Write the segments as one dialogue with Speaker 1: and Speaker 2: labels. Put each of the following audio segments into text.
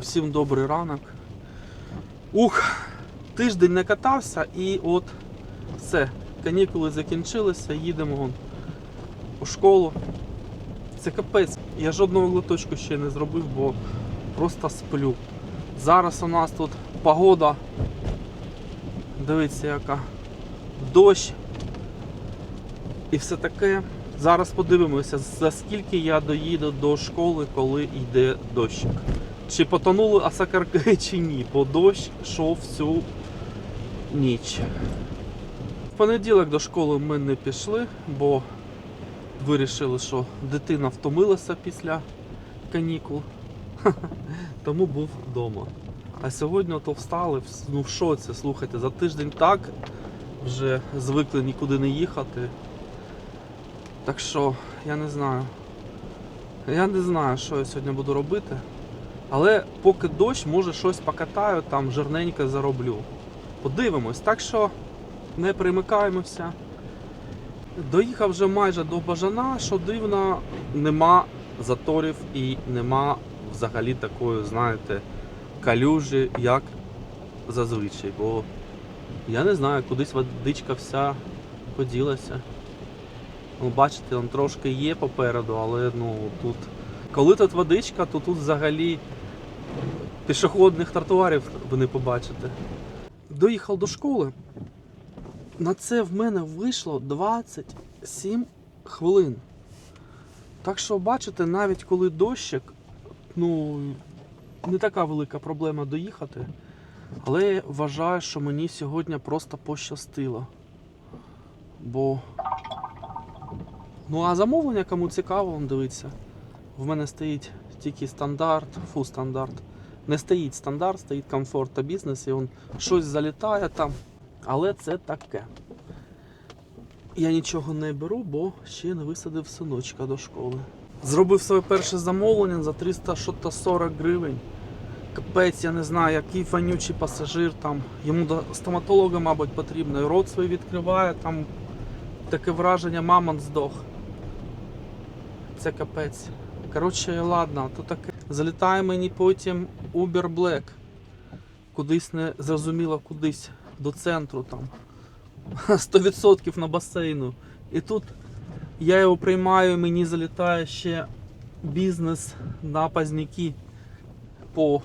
Speaker 1: Усім добрий ранок. Ух, тиждень не катався і от все, канікули закінчилися, їдемо у школу. Це капець. Я жодного глоточку ще не зробив, бо просто сплю. Зараз у нас тут погода. Дивіться, яка дощ і все таке. Зараз подивимося, за скільки я доїду до школи, коли йде дощик. Чи потонули асакарки, чи ні, бо дощ йшов всю ніч. В понеділок до школи ми не пішли, бо вирішили, що дитина втомилася після канікул. Тому був вдома. А сьогодні то встали, ну в шоці, слухайте, за тиждень так вже звикли нікуди не їхати. Так що, я не знаю. Я не знаю, що я сьогодні буду робити. Але поки дощ, може щось покатаю, там жирненько зароблю. Подивимось. Так що не примикаємося. Доїхав вже майже до Бажана, що дивно, нема заторів і нема взагалі такої, знаєте, калюжі, як зазвичай. Бо я не знаю, кудись водичка вся поділася. Ну, бачите, он трошки є попереду, але ну тут. Коли тут водичка, то тут взагалі пішохідних тротуарів ви не побачите. Доїхав до школи. На це в мене вийшло 27 хвилин. Так що, бачите, навіть коли дощик, ну, не така велика проблема доїхати. Але я вважаю, що мені сьогодні просто пощастило. Бо Ну а замовлення, кому цікаво, он дивиться. В мене стоїть тільки стандарт, фу стандарт. Не стоїть стандарт, стоїть комфорт та бізнес, і он щось залітає там. Але це таке. Я нічого не беру, бо ще не висадив синочка до школи. Зробив своє перше замовлення за 340 гривень. Капець, я не знаю, який фанючий пасажир там. Йому до стоматолога, мабуть, потрібно. Рот свій відкриває, там таке враження, мамонт здох. Це капець. Коротше, ладно, то таке. Залітає мені потім Uber Black. Кудись не зрозуміло кудись до центру там. 100% на басейну. І тут я його приймаю, мені залітає ще бізнес на пазняки по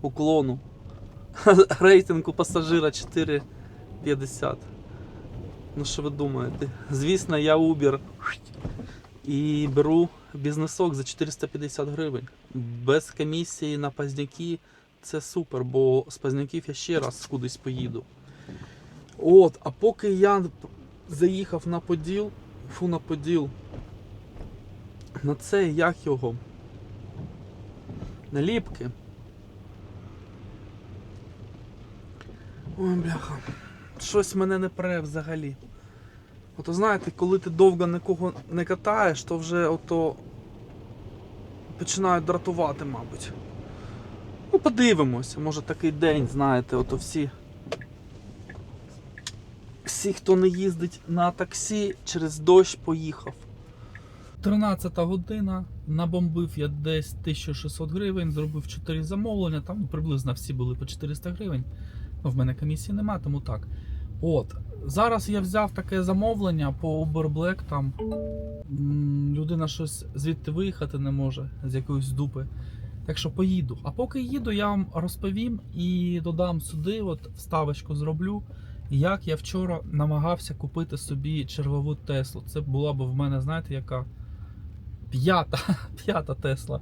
Speaker 1: уклону. Рейтинг у пасажира 4,50. Ну що ви думаєте? Звісно, я Uber і беру бізнесок за 450 гривень. Без комісії на пазняки це супер, бо з пазняків я ще раз кудись поїду. От, а поки я заїхав на Поділ, фу на Поділ, на це як його? Наліпки. Ой, бляха. Щось мене не пре взагалі. Ото знаєте, коли ти довго нікого не катаєш, то вже ото починають дратувати, мабуть. Ну, подивимося, може такий день, знаєте, ото всі. Всі, хто не їздить на таксі, через дощ поїхав. 13 година, набомбив я десь 1600 гривень, зробив 4 замовлення, там приблизно всі були по 400 гривень. Ну, в мене комісії нема, тому так. От. Зараз я взяв таке замовлення по Uber Black, там людина щось звідти виїхати не може з якоїсь дупи. Так що поїду. А поки їду, я вам розповім і додам сюди, от вставочку зроблю, як я вчора намагався купити собі чергову Теслу. Це була б в мене, знаєте, яка п'ята, п'ята Тесла.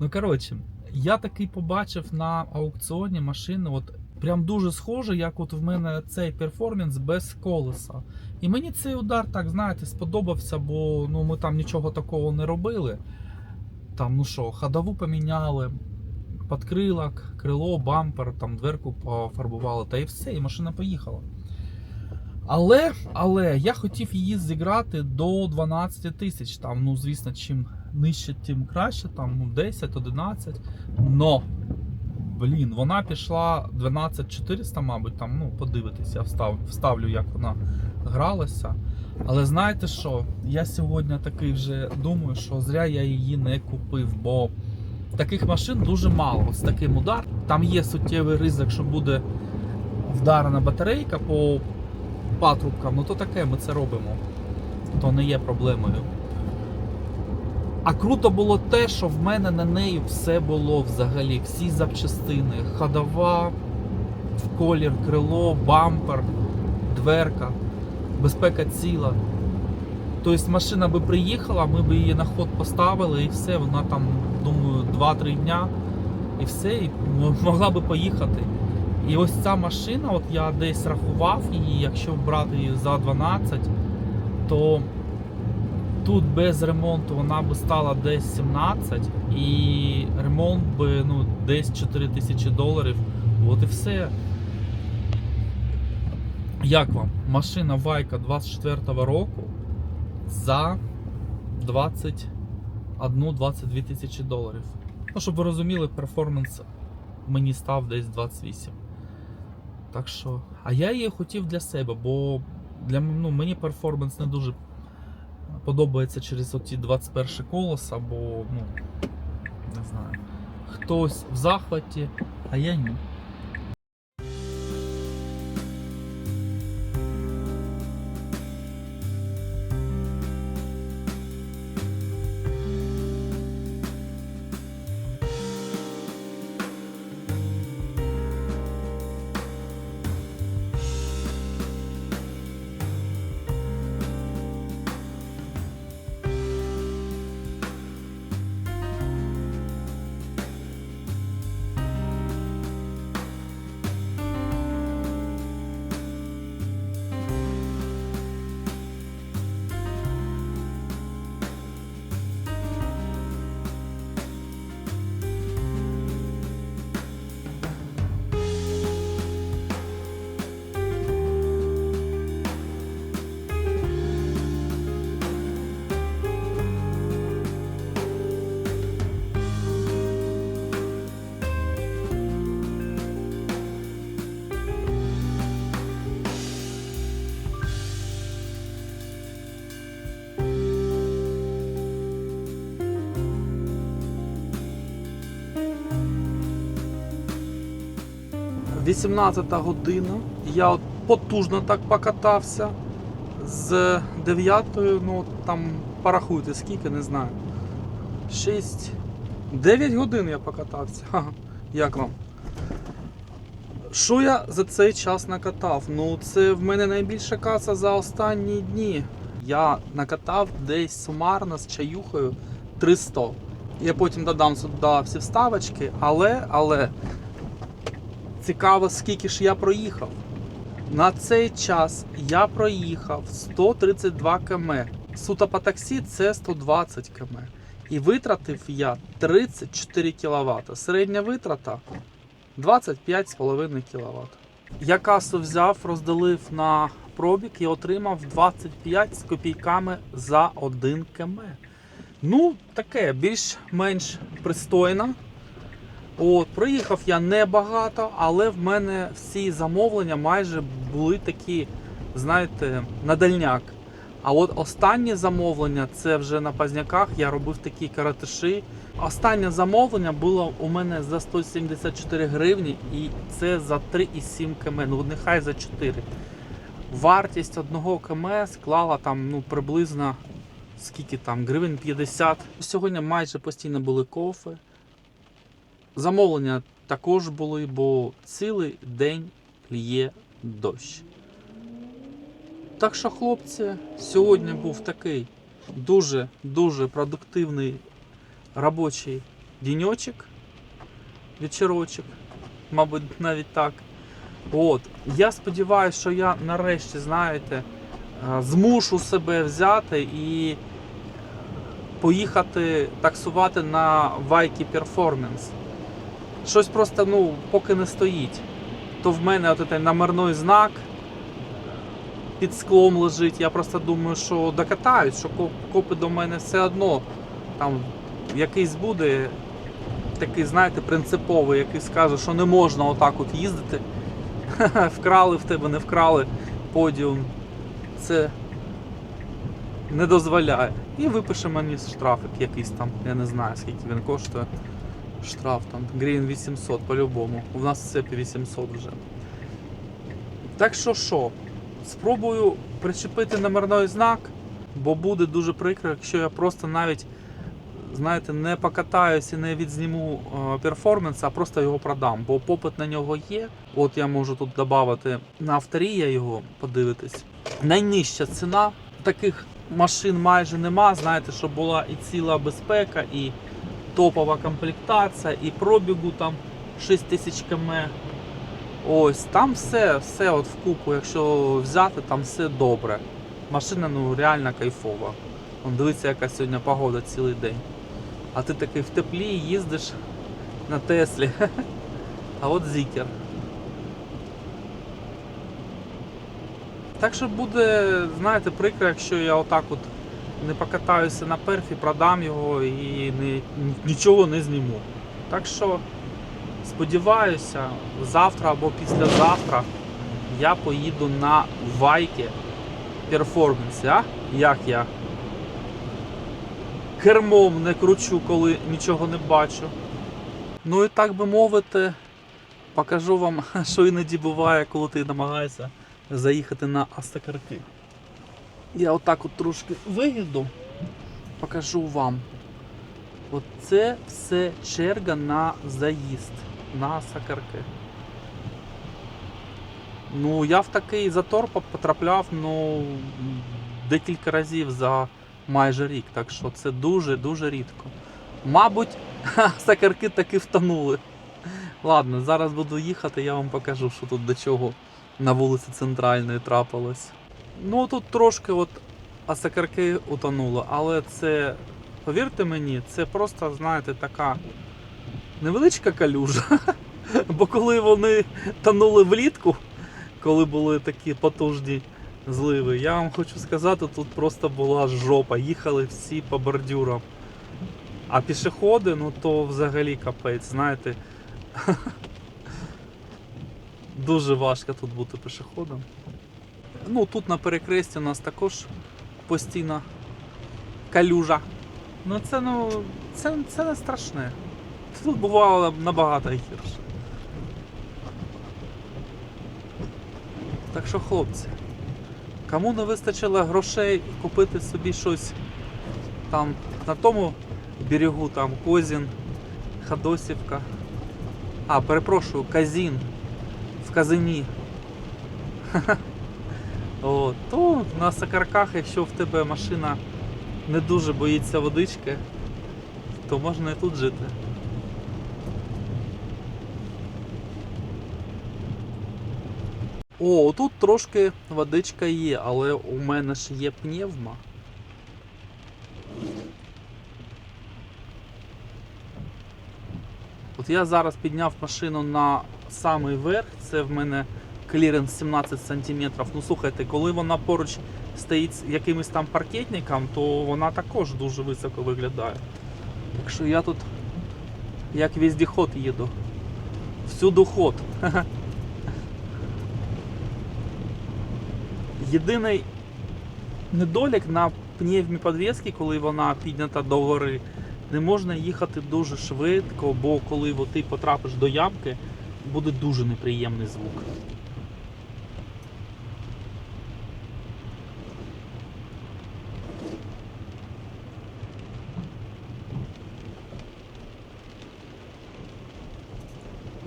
Speaker 1: Ну коротше, я такий побачив на аукціоні машини. От прям дуже схоже, як от в мене цей перформанс без колеса. І мені цей удар, так знаєте, сподобався, бо ну, ми там нічого такого не робили. Там, ну що, ходову поміняли, подкрилок, крило, бампер, там дверку пофарбували, та і все, і машина поїхала. Але, але я хотів її зіграти до 12 тисяч. Там, ну, звісно, чим нижче, тим краще, там ну, 10, 11. Но Блін, вона пішла 12400, мабуть, там, ну, подивитись, встав, вставлю, як вона гралася. Але знаєте що? Я сьогодні такий вже думаю, що зря я її не купив, бо Таких машин дуже мало. З таким удар. Там є суттєвий ризик, що буде вдарена батарейка по патрубкам. Ну то таке, ми це робимо. То не є проблемою. А круто було те, що в мене на неї все було взагалі. Всі запчастини, ходова, колір, крило, бампер, дверка, безпека ціла. Тобто машина би приїхала, ми б її на ход поставили і все, вона там, думаю, 2-3 дня і все, і могла би поїхати. І ось ця машина, от я десь рахував її, якщо брати її за 12, то тут без ремонту вона би стала десь 17 і ремонт би ну, десь 4 тисячі доларів. От і все. Як вам? Машина Вайка 24-го року за 21-22 тисячі доларів. Ну, щоб ви розуміли, перформанс мені став десь 28. Так що, а я її хотів для себе, бо для ну, мені перформанс не дуже подобається через оті 21 колос або ну, не знаю, хтось в захваті, а я ні. – 18 година. Я от потужно так покатався. З 9, ну там порахуйте скільки, не знаю. 6. 9 годин я покатався. Ха, Як вам? Що я за цей час накатав? Ну, це в мене найбільша каса за останні дні. Я накатав десь сумарно з чаюхою 300. Я потім додам сюди всі вставочки, але, але цікаво, скільки ж я проїхав. На цей час я проїхав 132 км. Суто по таксі це 120 км. І витратив я 34 кВт. Середня витрата 25,5 кВт. Я касу взяв, розділив на пробіг і отримав 25 з копійками за 1 км. Ну, таке, більш-менш пристойно. От, проїхав я небагато, але в мене всі замовлення майже були такі, знаєте, на дальняк. А от останнє замовлення, це вже на Пазняках, я робив такі каратиші. Останнє замовлення було у мене за 174 гривні, і це за 3,7 км. Ну нехай за 4. Вартість одного км склала там ну, приблизно скільки там, гривень 50. Сьогодні майже постійно були кофе. Замовлення також були, бо цілий день лє дощ. Так що, хлопці, сьогодні був такий дуже-дуже продуктивний робочий діньочок, вечірочок, мабуть, навіть так. От. Я сподіваюся, що я нарешті, знаєте, е, змушу себе взяти і поїхати таксувати на Вайкі Performance. Щось просто ну, поки не стоїть. То в мене от цей номерний знак під склом лежить. Я просто думаю, що докатаюсь, що копи до мене все одно там якийсь буде такий, знаєте, принциповий, який скаже, що не можна отак от їздити. Вкрали в тебе, не вкрали подіум. Це не дозволяє. І випише мені штрафик якийсь там, я не знаю скільки він коштує. Штраф там, гривень 800 по-любому. У нас цепі 800 вже. Так що що? Спробую причепити номерний знак, бо буде дуже прикро, якщо я просто навіть, знаєте, не покатаюсь і не відзніму е, перформанс, а просто його продам. Бо попит на нього є. От я можу тут додати на авторія його подивитись. Найнижча ціна таких машин майже нема. Знаєте, щоб була і ціла безпека, і топова комплектація, і пробігу там 6 тисяч км. Ось там все, все от вкупу, якщо взяти, там все добре. Машина ну реально кайфова. Вон, дивіться, яка сьогодні погода цілий день. А ти такий в теплі їздиш на Теслі. А от зікер. Так що буде, знаєте, прикро, якщо я отак от не покатаюся на перфі, продам його і не, нічого не зніму. Так що сподіваюся, завтра або післязавтра я поїду на Вайки перформанс, а? Як я? Кермом не кручу, коли нічого не бачу. Ну і так би мовити, покажу вам, що іноді буває, коли ти намагаєшся заїхати на Астакарки. Я отак от трошки виїду, покажу вам. Оце все черга на заїзд на Сакарки. Ну, я в такий затор потрапляв ну, декілька разів за майже рік, так що це дуже-дуже рідко. Мабуть, сакарки таки втонули. Ладно, зараз буду їхати, я вам покажу, що тут до чого на вулиці Центральної трапилось. Ну тут трошки от асакарки утонуло, але це, повірте мені, це просто, знаєте, така невеличка калюжа. Бо коли вони тонули влітку, коли були такі потужні зливи, я вам хочу сказати, тут просто була жопа. Їхали всі по бордюрам. А пішоходи, ну то взагалі капець, знаєте. Дуже важко тут бути пішоходом. Ну тут на перехресті у нас також постійно калюжа. Ну це ну це, це не страшне. Тут бувало набагато гірше. Так що, хлопці, кому не вистачило грошей купити собі щось там на тому берегу, там Козін, Ходосівка. А, перепрошую, Казін. В Казині. О, то на Сакарках, якщо в тебе машина не дуже боїться водички, то можна і тут жити. О, тут трошки водичка є, але у мене ж є пневма. От я зараз підняв машину на самий верх, це в мене кліренс 17 см. Ну слухайте, коли вона поруч стоїть з якимось там паркетником, то вона також дуже високо виглядає. Так що я тут як віздіход їду. Всюду ход. Єдиний недолік на пневмі підвіски, коли вона піднята до гори, не можна їхати дуже швидко, бо коли ти потрапиш до ямки, буде дуже неприємний звук.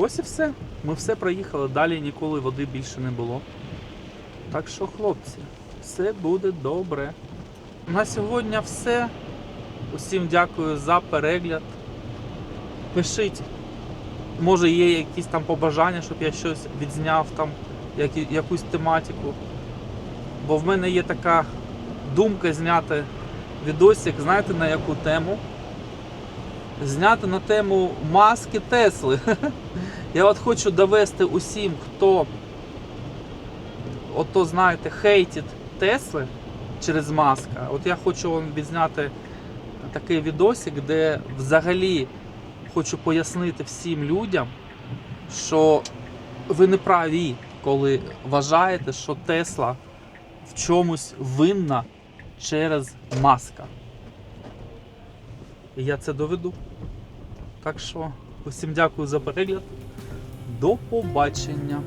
Speaker 1: Ось і все. Ми все проїхали. Далі ніколи води більше не було. Так що, хлопці, все буде добре. На сьогодні все. Усім дякую за перегляд. Пишіть, може є якісь там побажання, щоб я щось відзняв там, якусь тематику. Бо в мене є така думка зняти відосик, знаєте на яку тему? Зняти на тему маски Тесли. Я от хочу довести усім, хто ото знаєте, хейтить Тесли через маска. От я хочу вам відзняти такий відосик, де взагалі хочу пояснити всім людям, що ви не праві, коли вважаєте, що Тесла в чомусь винна через маска. І я це доведу. Так що усім дякую за перегляд. До побачення!